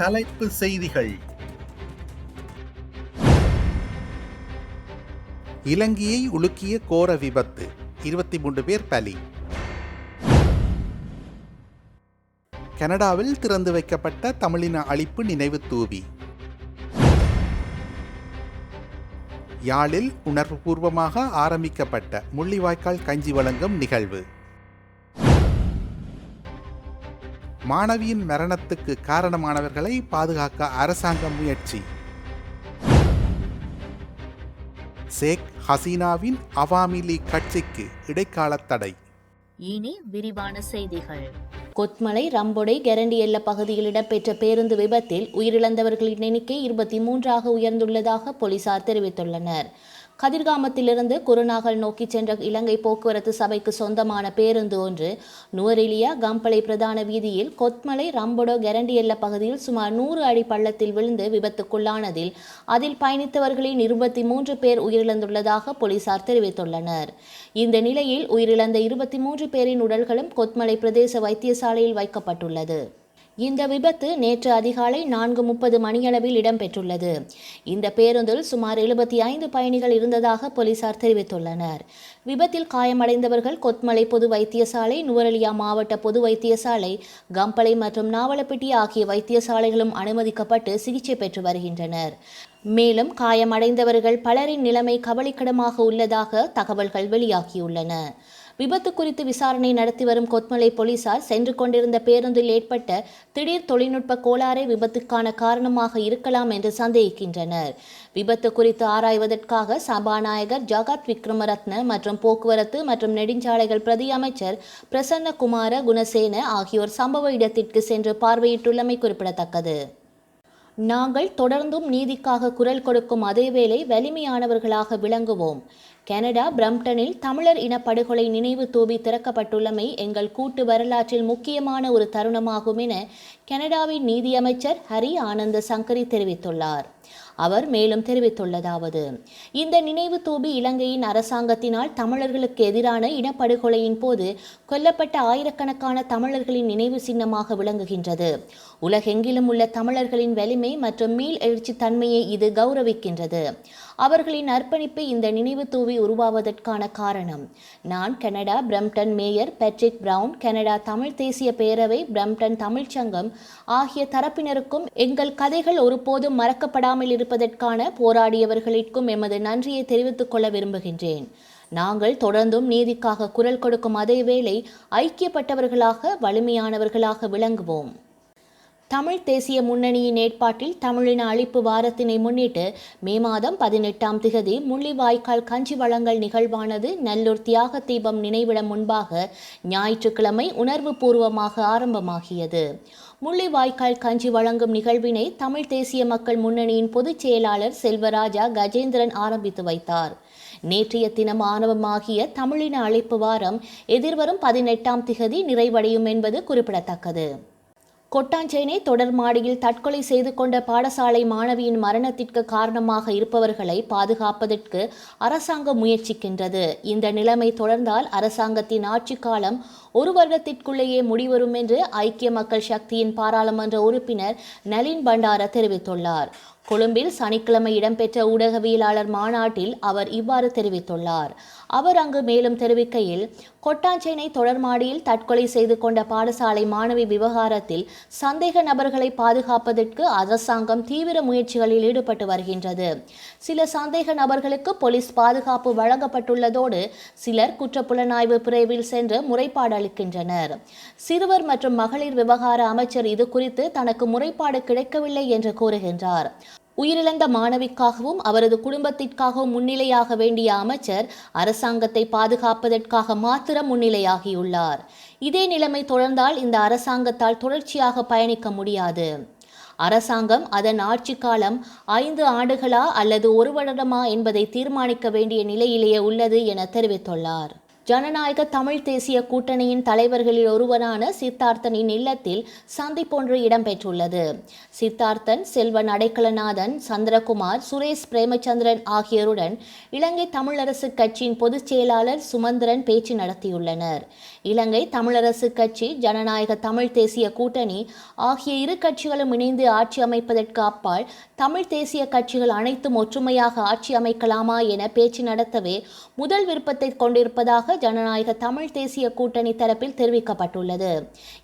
தலைப்பு செய்திகள். இலங்கையை உலுக்கிய கோர விபத்து இருபத்தி மூன்று பேர் பலி. கனடாவில் திறந்து வைக்கப்பட்ட தமிழின அழிப்பு நினைவு தூவி. யாழில் உணர்வுபூர்வமாக ஆரம்பிக்கப்பட்ட முள்ளிவாய்க்கால் கஞ்சி வழங்கும் நிகழ்வு. மாணவியின் மரணத்துக்கு காரணமானவர்களை பாதுகாக்க அரசாங்கம் முயற்சி. ஷேக் ஹசீனாவின் அவாமி லீக் கட்சிக்கு இடைக்கால தடை. இனி விரிவான செய்திகள். கொத்மலை ரம்பொடை கெரண்டி எல்ல பகுதியில் இடம்பெற்ற பேருந்து விபத்தில் உயிரிழந்தவர்களின் எண்ணிக்கை இருபத்தி மூன்றாக உயர்ந்துள்ளதாக போலீசார் தெரிவித்துள்ளனர். கதிர்காமத்திலிருந்து குருநாகல் நோக்கி சென்ற இலங்கை போக்குவரத்து சபைக்கு சொந்தமான பேருந்து ஒன்று நுவரெலியா கம்பளை பிரதான வீதியில் கொத்மலை ரம்படோ கெரண்டியல்ல பகுதியில் சுமார் நூறு அடி பள்ளத்தில் விழுந்து விபத்துக்குள்ளானதில் அதில் பயணித்தவர்களின் இருபத்தி மூன்று பேர் உயிரிழந்துள்ளதாக போலீசார் தெரிவித்துள்ளனர். இந்த நிலையில் உயிரிழந்த இருபத்தி மூன்று பேரின் உடல்களும் கொத்மலை பிரதேச வைத்தியசாலையில் வைக்கப்பட்டுள்ளது. இந்த விபத்து நேற்று அதிகாலை நான்கு முப்பது மணியளவில் இடம்பெற்றுள்ளது. இந்த பேருந்தில் சுமார் எழுபத்தி ஐந்து பயணிகள் இருந்ததாக போலீசார் தெரிவித்துள்ளனர். விபத்தில் காயமடைந்தவர்கள் கொத்மலை பொது வைத்தியசாலை நுவரெலியா மாவட்ட பொது வைத்தியசாலை கம்பளை மற்றும் நாவலப்பிட்டி ஆகிய வைத்தியசாலைகளும் அனுமதிக்கப்பட்டு சிகிச்சை பெற்று வருகின்றனர். மேலும் காயமடைந்தவர்கள் பலரின் நிலைமை கவலைக்கிடமாக உள்ளதாக தகவல்கள் வெளியாகியுள்ளன. விபத்து குறித்து விசாரணை நடத்தி வரும் கொத்மலை போலீசார் சென்று கொண்டிருந்த பேருந்தில் ஏற்பட்ட திடீர் தொழில்நுட்ப கோளாறே விபத்துக்கான காரணமாக இருக்கலாம் என்று சந்தேகிக்கின்றனர். விபத்து குறித்து ஆராய்வதற்காக சபாநாயகர் ஜகத் விக்ரமரத்ன மற்றும் போக்குவரத்து மற்றும் நெடுஞ்சாலைகள் பிரதி அமைச்சர் பிரசன்னகுமார குணசேன ஆகியோர் சம்பவ இடத்திற்கு சென்று பார்வையிட்டுள்ளமை குறிப்பிடத்தக்கது. நாங்கள் தொடர்ந்தும் நீதிக்காக குரல் கொடுக்கும் அதேவேளை வலிமையானவர்களாக விளங்குவோம். கனடா பிரம்டனில் தமிழர் இனப்படுகொலை நினைவு தூபி திறக்கப்பட்டுள்ளமை எங்கள் கூட்டு வரலாற்றில் முக்கியமான ஒரு தருணமாகும் என கனடாவின் நீதியமைச்சர் ஹரி ஆனந்த சங்கரி தெரிவித்துள்ளார். அவர் மேலும் தெரிவித்துள்ளதாவது. இந்த நினைவு தூபி இலங்கையின் அரசாங்கத்தினால் தமிழர்களுக்கு எதிரான இனப்படுகொலையின் போது கொல்லப்பட்ட ஆயிரக்கணக்கான தமிழர்களின் நினைவு சின்னமாக விளங்குகின்றது. உலகெங்கிலும் உள்ள தமிழர்களின் வலிமை மற்றும் மீள் எழுச்சி தன்மையை இது கௌரவிக்கின்றது. அவர்களின் அர்ப்பணிப்பு இந்த நினைவு தூவி உருவாவதற்கான காரணம். நான் Canada Brampton mayor Patrick Brown Canada Tamil தேசிய பேரவை பிரம்டன் தமிழ்ச்சங்கம் ஆகிய தரப்பினருக்கும் எங்கள் கதைகள் ஒருபோதும் மறக்கப்படாமல் இருப்பதற்கான போராடியவர்களுக்கும் எமது நன்றியை தெரிவித்துக் கொள்ள விரும்புகின்றேன். நாங்கள் தொடர்ந்தும் நீதிக்காக குரல் கொடுக்கும் அதே வேளை ஐக்கியப்பட்டவர்களாக வலிமையானவர்களாக விளங்குவோம். தமிழ் தேசிய முன்னணியின் ஏற்பாட்டில் தமிழின அழிப்பு வாரத்தினை முன்னிட்டு மே மாதம் பதினெட்டாம் திகதி முள்ளிவாய்க்கால் கஞ்சி வழங்கல் நிகழ்வானது நல்லூர் தியாக தீபம் நினைவிடம் முன்பாக ஞாயிற்றுக்கிழமை உணர்வு பூர்வமாக ஆரம்பமாகியது. முள்ளிவாய்க்கால் கஞ்சி வழங்கும் நிகழ்வினை தமிழ் தேசிய மக்கள் முன்னணியின் பொதுச் செயலாளர் செல்வராஜா கஜேந்திரன் ஆரம்பித்து வைத்தார். நேற்றைய தினம் ஆரம்பமாகிய தமிழின அழைப்பு வாரம் எதிர்வரும் பதினெட்டாம் திகதி நிறைவடையும் என்பது குறிப்பிடத்தக்கது. கொட்டாஞ்சேனை தொடர் மாடியில் தற்கொலை செய்து கொண்ட பாடசாலை மாணவியின் மரணத்திற்கு காரணமாக இருப்பவர்களை பாதுகாப்பதற்கு அரசாங்கம் முயற்சிக்கின்றது. இந்த நிலைமை தொடர்ந்தால் அரசாங்கத்தின் ஆட்சி காலம் ஒரு வருடத்திற்குள்ளேயே முடிவரும் என்று ஐக்கிய மக்கள் சக்தியின் பாராளுமன்ற உறுப்பினர் நளின் பண்டார தெரிவித்துள்ளார். கொழும்பில் சனிக்கிழமை இடம்பெற்ற ஊடகவியலாளர் மாநாட்டில் அவர் இவ்வாறு தெரிவித்துள்ளார். அவர் அங்கு மேலும் தெரிவிக்கையில் கொட்டாஞ்சேனை தொடர்மாடியில் தற்கொலை செய்து கொண்ட பாடசாலை மாணவி விவகாரத்தில் சந்தேக நபர்களை பாதுகாப்பதற்கு அரசாங்கம் தீவிர முயற்சிகளில் ஈடுபட்டு வருகின்றது. சில சந்தேக நபர்களுக்கு போலீஸ் பாதுகாப்பு வழங்கப்பட்டுள்ளதோடு சிலர் குற்றப்புலனாய்வு பிரிவில் சென்று முறைப்பாடு அளிக்கின்றனர். சிறுவர் மற்றும் மகளிர் விவகார அமைச்சர் இது குறித்து தனக்கு முறைப்பாடு கிடைக்கவில்லை என்று கூறுகின்றார். உயிரிழந்த மாணவிக்காகவும் அவரது குடும்பத்திற்காகவும் முன்னிலையாக வேண்டிய அமைச்சர் அரசாங்கத்தை பாதுகாப்பதற்காக மாத்திரம் முன்னிலையாகியுள்ளார். இதே நிலைமை தொடர்ந்தால் இந்த அரசாங்கத்தால் தொடர்ச்சியாக பயணிக்க முடியாது. அரசாங்கம் அதன் ஆட்சி காலம் ஐந்து ஆண்டுகளா அல்லது ஒரு வருடமா என்பதை தீர்மானிக்க வேண்டிய நிலையிலேயே உள்ளது என தெரிவித்துள்ளார். ஜனநாயக தமிழ் தேசிய கூட்டணியின் தலைவர்களில் ஒருவரான சித்தார்த்தனின் இல்லத்தில் சந்திப்பொன்று இடம்பெற்றுள்ளது. சித்தார்த்தன் செல்வன் அடைக்கலநாதன் சந்திரகுமார் சுரேஷ் பிரேமச்சந்திரன் ஆகியோருடன் இலங்கை தமிழரசு கட்சியின் பொதுச் செயலாளர் சுமந்திரன் பேச்சு நடத்தியுள்ளனர். இலங்கை தமிழரசு கட்சி ஜனநாயக தமிழ் தேசிய கூட்டணி ஆகிய இரு கட்சிகளும் இணைந்து ஆட்சி அமைப்பதற்கு அப்பால் தமிழ் தேசிய கட்சிகள் அனைத்தும் ஒற்றுமையாக ஆட்சி அமைக்கலாமா என பேச்சு நடத்தவே முதல் விருப்பத்தை கொண்டிருப்பதாக ஜனநாயக தமிழ் தேசிய கூட்டணி தரப்பில் தெரிவிக்கப்பட்டுள்ளது.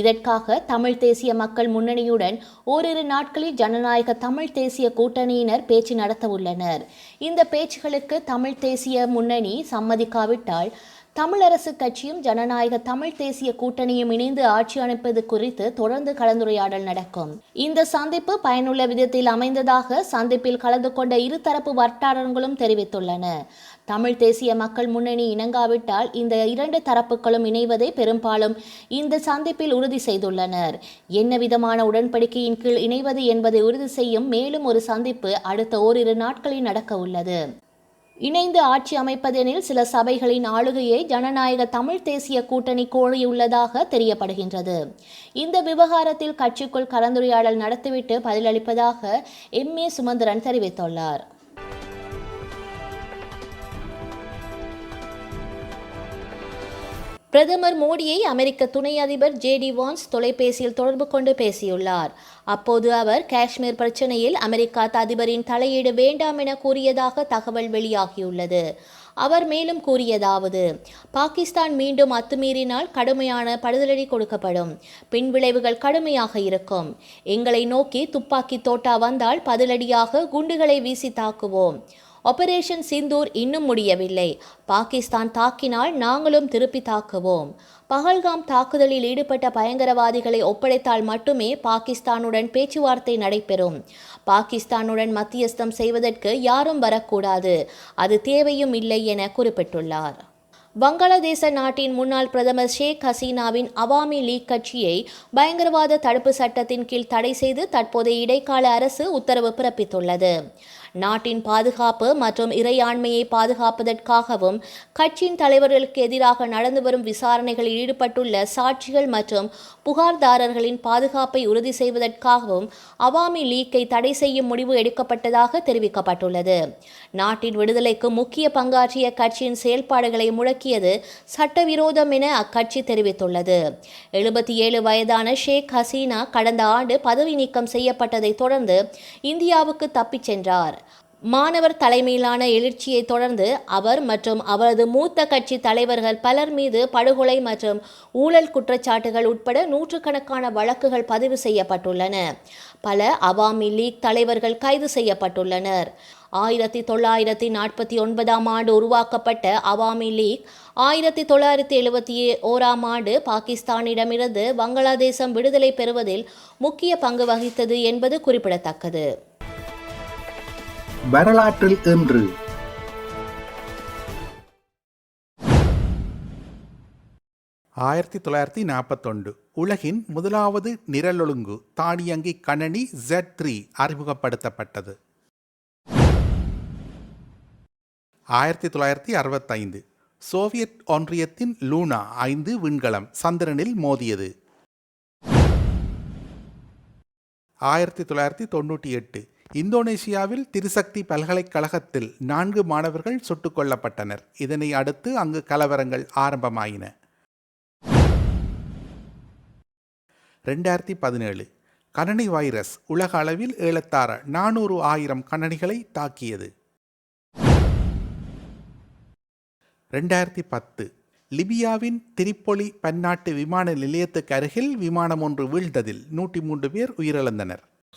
இதற்காக தமிழ் தேசிய மக்கள் முன்னணியுடன் ஓரிரு நாட்களில் ஜனநாயக தமிழ் தேசிய கூட்டணியினர் பேச்சு நடத்தவுள்ளனர். இந்த பேச்சுகளுக்கு தமிழ் தேசிய முன்னணி சம்மதிக்காவிட்டால் தமிழரசு கட்சியும் ஜனநாயக தமிழ் தேசிய கூட்டணியும் இணைந்து ஆட்சி அமைப்பது குறித்து தொடர்ந்து கலந்துரையாடல் நடக்கும். இந்த சந்திப்பு பயனுள்ள விதத்தில் அமைந்ததாக சந்திப்பில் கலந்து கொண்ட இருதரப்பு வட்டாரங்களும் தெரிவித்துள்ளன. தமிழ் தேசிய மக்கள் முன்னணி இணங்காவிட்டால் இந்த இரண்டு தரப்புகளும் இணைவதை பெரும்பாலும் இந்த சந்திப்பில் உறுதி செய்துள்ளனர். என்ன விதமான உடன்படிக்கையின் கீழ் இணைவது என்பதை உறுதி செய்யும் மேலும் ஒரு சந்திப்பு அடுத்த ஓரிரு நாட்களில் நடக்க உள்ளது. இணைந்து ஆட்சி அமைப்பதெனில் சில சபைகளின் ஆளுகையை ஜனநாயக தமிழ் தேசிய கூட்டணி கோரியுள்ளதாக தெரியப்படுகின்றது. இந்த விவகாரத்தில் கட்சிக்குள் கலந்துரையாடல் நடத்திவிட்டு பதிலளிப்பதாக எம் ஏ சுமந்திரன் தெரிவித்துள்ளார். பிரதமர் மோடியை அமெரிக்க துணை அதிபர் ஜேடி வான்ஸ் தொலைபேசியில் தொடர்பு கொண்டு பேசியுள்ளார். அப்போது அவர் காஷ்மீர் பிரச்சனையில் அமெரிக்கா அதிபரின் தலையீடு வேண்டாம் என கூறியதாக தகவல் வெளியாகியுள்ளது. அவர் மேலும் கூறியதாவது பாகிஸ்தான் மீண்டும் அத்துமீறினால் கடுமையான படுதலடி கொடுக்கப்படும். பின்விளைவுகள் கடுமையாக இருக்கும். எங்களை நோக்கி துப்பாக்கி தோட்டா வந்தால் பதிலடியாக குண்டுகளை வீசி தாக்குவோம். ஆபரேஷன் சிந்தூர் இன்னும் முடியவில்லை. பாகிஸ்தான் தாக்கினால் நாங்களும் திருப்பி தாக்குவோம். பகல்காம் தாக்குதலில் ஈடுபட்ட பயங்கரவாதிகளை ஒப்படைத்தால் மட்டுமே பாகிஸ்தானுடன் பேச்சுவார்த்தை நடைபெறும். பாகிஸ்தானுடன் மத்தியஸ்தம் செய்வதற்கு யாரும் வரக்கூடாது. அது தேவையும் இல்லை என குறிப்பிட்டுள்ளார். வங்காளதேச நாட்டின் முன்னாள் பிரதமர் ஷேக் ஹசீனாவின் அவாமி லீக் கட்சியை பயங்கரவாத தடுப்பு சட்டத்தின் கீழ் தடை செய்து தற்போதைய இடைக்கால அரசு உத்தரவு பிறப்பித்துள்ளது. நாட்டின் பாதுகாப்பு மற்றும் இறையாண்மையை பாதுகாப்பதற்காகவும் கட்சியின் தலைவர்களுக்கு எதிராக நடந்து வரும் விசாரணைகளில் ஈடுபட்டுள்ள சாட்சிகள் மற்றும் புகார்தாரர்களின் பாதுகாப்பை உறுதி செய்வதற்காகவும் அவாமி லீக்கை தடை செய்யும் முடிவு எடுக்கப்பட்டதாக தெரிவிக்கப்பட்டுள்ளது. நாட்டின் விடுதலைக்கு முக்கிய பங்காற்றிய கட்சியின் செயல்பாடுகளை முடக்கியது சட்டவிரோதம் என அக்கட்சி தெரிவித்துள்ளது. எழுபத்தி ஏழு வயதான ஷேக் ஹசீனா கடந்த ஆண்டு பதவி நீக்கம் செய்யப்பட்டதை தொடர்ந்து இந்தியாவுக்கு தப்பிச் சென்றார். மாணவர் தலைமையிலான எழுச்சியை தொடர்ந்து அவர் மற்றும் அவரது மூத்த கட்சி தலைவர்கள் பலர் மீது படுகொலை மற்றும் ஊழல் குற்றச்சாட்டுகள் உட்பட நூற்றுக்கணக்கான வழக்குகள் பதிவு செய்யப்பட்டுள்ளன. பல அவாமி லீக் தலைவர்கள் கைது செய்யப்பட்டுள்ளனர். ஆயிரத்தி தொள்ளாயிரத்தி நாற்பத்தி ஒன்பதாம் ஆண்டு உருவாக்கப்பட்ட அவாமி லீக் ஆயிரத்தி தொள்ளாயிரத்தி எழுபத்தி ஓராம் ஆண்டு பாகிஸ்தானிடமிருந்து வங்களாதேசம் விடுதலை பெறுவதில் முக்கிய பங்கு வகித்தது என்பது குறிப்பிடத்தக்கது. வரலாற்றில் இன்று. ஆயிரத்தி தொள்ளாயிரத்தி நாற்பத்தொண்டு உலகின் முதலாவது நிரலொழுங்கு தானியங்கி கணனி ஜெட் த்ரீ அறிமுகப்படுத்தப்பட்டது. ஆயிரத்தி தொள்ளாயிரத்தி அறுபத்தைந்து. சோவியத் ஒன்றியத்தின் லூனா ஐந்து விண்கலம் சந்திரனில் மோதியது. ஆயிரத்தி தொள்ளாயிரத்தி தொண்ணூற்றி எட்டு. இந்தோனேசியாவில் திருசக்தி பல்கலைக்கழகத்தில் நான்கு மாணவர்கள் சுட்டுக் கொல்லப்பட்டனர். இதனை அடுத்து அங்கு கலவரங்கள் ஆரம்பமாயின. ரெண்டாயிரத்தி பதினேழு. கணனி வைரஸ் உலக அளவில் ஏழத்தாற நானூறு ஆயிரம் கணனிகளை தாக்கியது. ரெண்டாயிரத்தி பத்து. லிபியாவின் திரிப்பொலி பன்னாட்டு விமான நிலையத்துக்கு அருகில் விமானம் ஒன்று வீழ்ந்ததில் நூற்றி மூன்று பேர் உயிரிழந்தனர்.